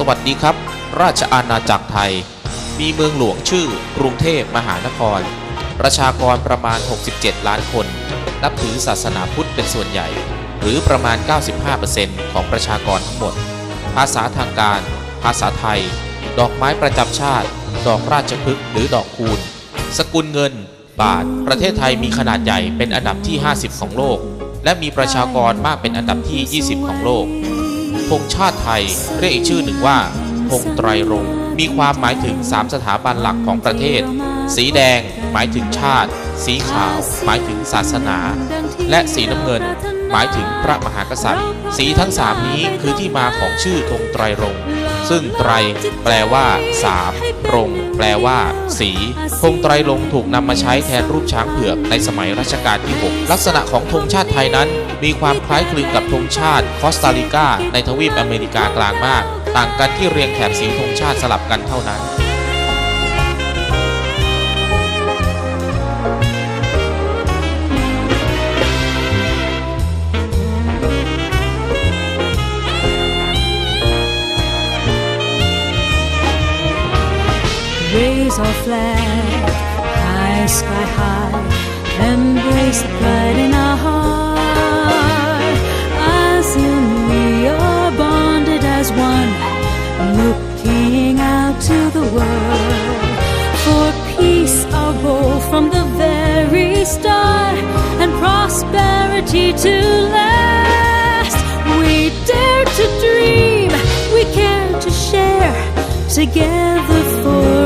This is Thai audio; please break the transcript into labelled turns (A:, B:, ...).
A: สวัสดีครับ ราชอาณาจักรไทย มีเมืองหลวงชื่อกรุงเทพมหานคร ประชากรประมาณ 67 ล้านคน นับถือศาสนาพุทธเป็นส่วนใหญ่ หรือประมาณ 95%ของประชากรทั้งหมด ภาษาทางการ ภาษาไทย ดอกไม้ประจำชาติ ดอกราชพฤกษ์หรือดอกคูณ สกุลเงิน บาท ประเทศไทยมีขนาดใหญ่เป็นอันดับที่ 50 ของโลก และมีประชากรมากเป็นอันดับที่ 20 ของโลก ธงชาติไทยเรียกอีกชื่อหนึ่งว่าธงไตรรงมีความหมายถึง 3 สถาบันหลักของประเทศ สีแดงหมายถึงชาติ สีขาว หมายถึงศาสนา และสีน้ำเงิน หมายถึงพระมหากษัตริย์ สีทั้งสามนี้คือที่มาของชื่อธงไตรรงค์ ซึ่งไตรแปลว่าสามรงแปลว่า สีธงไตรลงถูกนำมาใช้แทนรูปช้างเผือกในสมัยรัชกาลที่ 6 ลักษณะของธงชาติไทยนั้น มีความคล้ายคลึงกับธงชาติคอสตาริกาในทวีปอเมริกากลางมาก ต่างกันที่เรียงแถบสีธงชาติสลับกันเท่านั้น
B: raise our flag high, sky high, embrace the pride in our heart. As in we are bonded as one, looking out to the world for peace, our goal from the very start, and prosperity to last. We dare to dream, we care to share together for